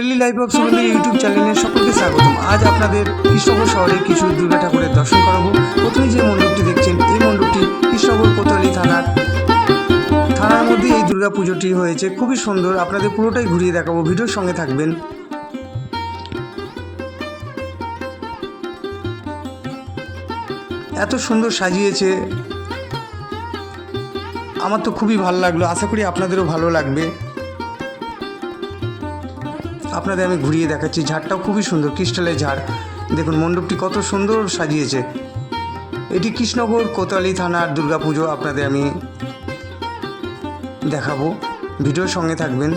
Daily life of Sugandhi YouTube চ্যানেলে সকলকে স্বাগতম। আজ আপনাদের কৃষ্ণনগর শহরের কিছু দুর্গা ঠাকুরের দর্শন করাবো। প্রথমে যে মণ্ডপটি দেখছেন, এই মণ্ডপটি কৃষ্ণনগর কোতোয়ালি থানার থানার মধ্যে এই দুর্গা পুজোটি হয়েছে। খুবই সুন্দর, আপনাদের পুরোটাই ঘুরিয়ে দেখাবো। ভিডিওর সঙ্গে থাকবেন। এত সুন্দর সাজিয়েছে। আমার তো খুবই ভালো লাগল। আশা করি আপনাদেরও ভালো লাগবে। আপনাদের আমি ঘুরিয়ে দেখাচ্ছি। ঝাড়টাও খুবই সুন্দর, ক্রিস্টালের ঝাড়। দেখুন, মণ্ডপটি কত সুন্দর সাজিয়েছে। এটি কৃষ্ণনগর কোতালি থানার দুর্গাপুজো আপনাদের আমি দেখাবো। ভিডিওর সঙ্গে থাকবেন।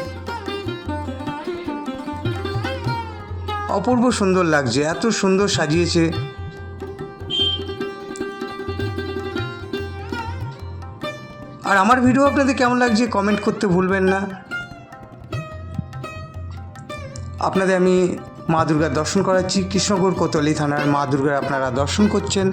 অপূর্ব সুন্দর লাগছে, এত সুন্দর সাজিয়েছে। আর আমার ভিডিও আপনাদের কেমন লাগছে, কমেন্ট করতে ভুলবেন না। আপনাদের আমি মা দুর্গার দর্শন করাচ্ছি। কৃষ্ণগড় কোতোয়ালি থানার মা দুর্গার আপনারা দর্শন করছেন।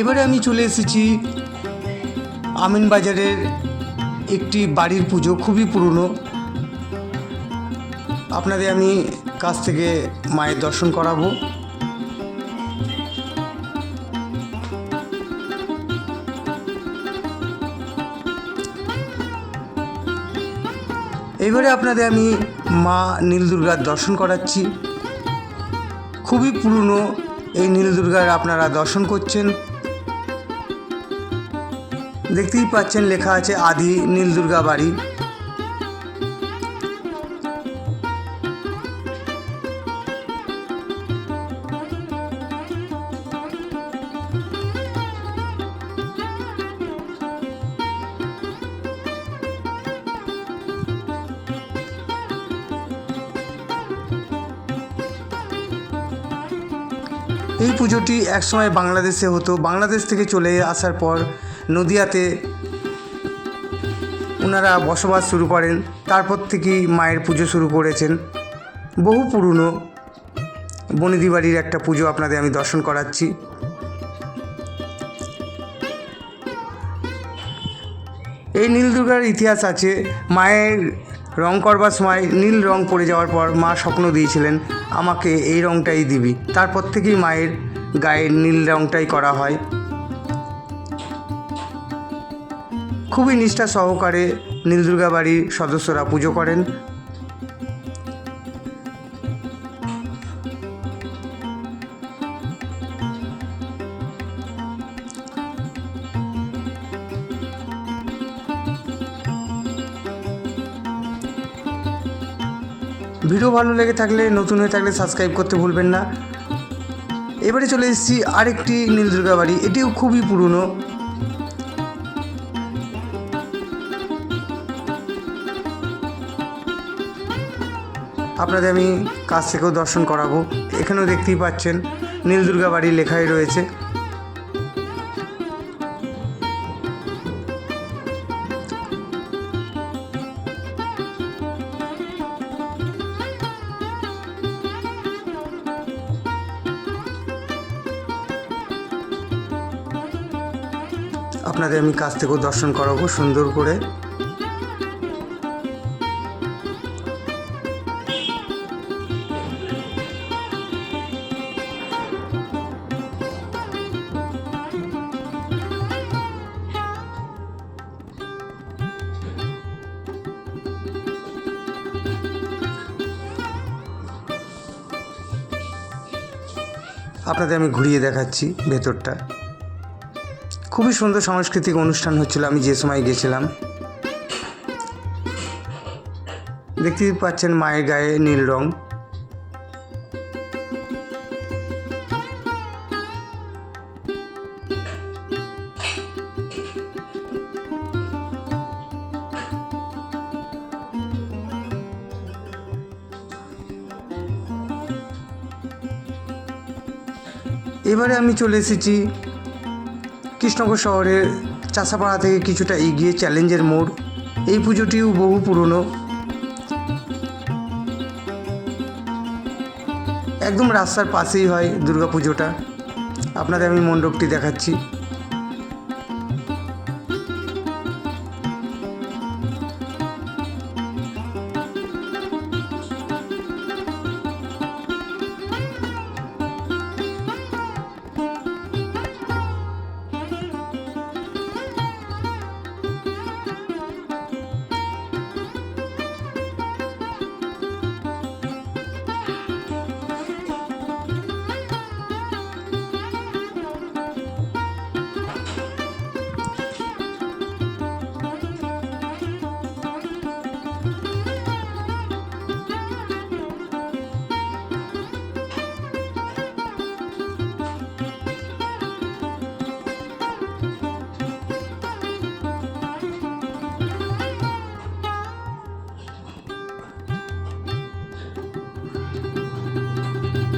এবারে আমি চলে এসেছি আমিন বাজারের একটি বাড়ির পুজো, খুবই পুরনো। আপনাদের আমি কাছ থেকে মায়ের দর্শন করাবো। এবারে আপনাদের আমি মা নীল দুর্গার দর্শন করাচ্ছি। খুবই পুরনো, এই নীল দুর্গার আপনারা দর্শন করছেন। দেখতেই পাচ্ছেন লেখা আছে আদি নীল দুর্গা বাড়ি। এই পুজোটি একসময় বাংলাদেশে হতো। বাংলাদেশ থেকে চলে আসার পর নদিয়াতে ওনারা বসবাস শুরু করেন। তারপর থেকেই মায়ের পুজো শুরু করেছেন। বহু পুরনো বনিদি বাড়ির একটা পুজো আপনাদের আমি দর্শন করাচ্ছি। এই নীল দুর্গার ইতিহাস আছে। মায়ের রং করবার সময় নীল রং পড়ে যাওয়ার পর মা স্বপ্ন দিয়েছিলেন, আমাকে এই রংটাই দিবি। তারপর থেকেই মায়ের গায়ের নীল রংটাই করা হয়। খুবই নিষ্ঠা সহকারে নীল দুর্গা বাড়ির সদস্যরা পুজো করেন। ভিডিও ভালো লেগে থাকলে, নতুন হয়ে থাকলে সাবস্ক্রাইব করতে ভুলবেন না। এবারে চলে এসেছি আরেকটি নীল দুর্গা বাড়ি এটিও খুবই পুরনো। আপনাদের আমি কাছ থেকেও দর্শন করাবো। এখানেও দেখতেই পাচ্ছেন, নীল দুর্গা বাড়ি লেখাই রয়েছে। আপনাদের আমি কাছ থেকেও দর্শন করাবো সুন্দর করে। আপনাদের আমি ঘুরিয়ে দেখাচ্ছি ভেতরটা। খুবই সুন্দর সাংস্কৃতিক অনুষ্ঠান হচ্ছিল, আমি যে সময় গেছিলাম। দেখতেই পাচ্ছেন মায়ের গায়ে নীল রং। এবারে আমি চলে এসেছি কৃষ্ণনগর শহরের চাষাপাড়া থেকে কিছুটা এগিয়ে চ্যালেঞ্জের মোড়। এই পুজোটিও বহু পুরনো। একদম রাস্তার পাশেই হয় দুর্গা পুজোটা। আপনাদের আমি মণ্ডপটি দেখাচ্ছি।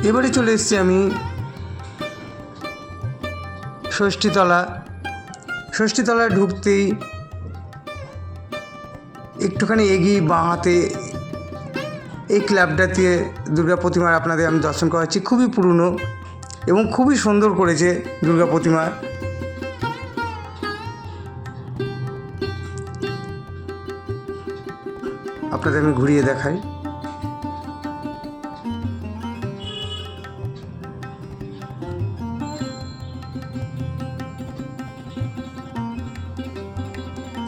এবারে চলে এসেছি আমি ষষ্ঠীতলা। ষষ্ঠীতলায় ঢুকতেই একটুখানি এগিয়ে বাঁ হাতে এই ক্লাবটাতে দুর্গা প্রতিমার আপনাদের আমি দর্শন করাচ্ছি। খুবই পুরনো এবং খুবই সুন্দর করেছে দুর্গা প্রতিমা। আপনাদের আমি ঘুরিয়ে দেখাই।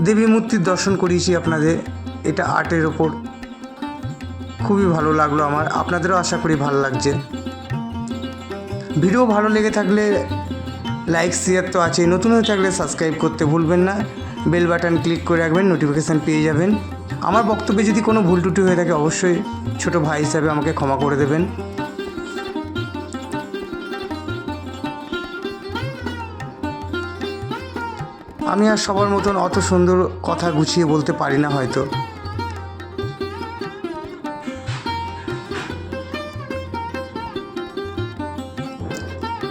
দেবী মূর্তির দর্শন করিয়েছি আপনাদের। এটা আর্টের ওপর খুবই ভালো লাগল আমার। আপনাদেরও আশা করি ভালো লাগছে। ভিডিও ভালো লেগে থাকলে লাইক শেয়ার তো আছেই। নতুন হয়ে থাকলে সাবস্ক্রাইব করতে ভুলবেন না। বেল বাটন ক্লিক করে রাখবেন নোটিফিকেশান পেয়ে যাবেন। আমার বক্তব্যে যদি কোনো ভুল টুটি হয়ে থাকে, অবশ্যই ছোট ভাই হিসাবে আমাকে ক্ষমা করে দেবেন। আমি আর সবার মতন অত সুন্দর কথা গুছিয়ে বলতে পারি না হয়তো।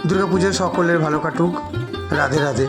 দুর্গাপুজো সকলের ভালো কাটুক। রাধে রাধে।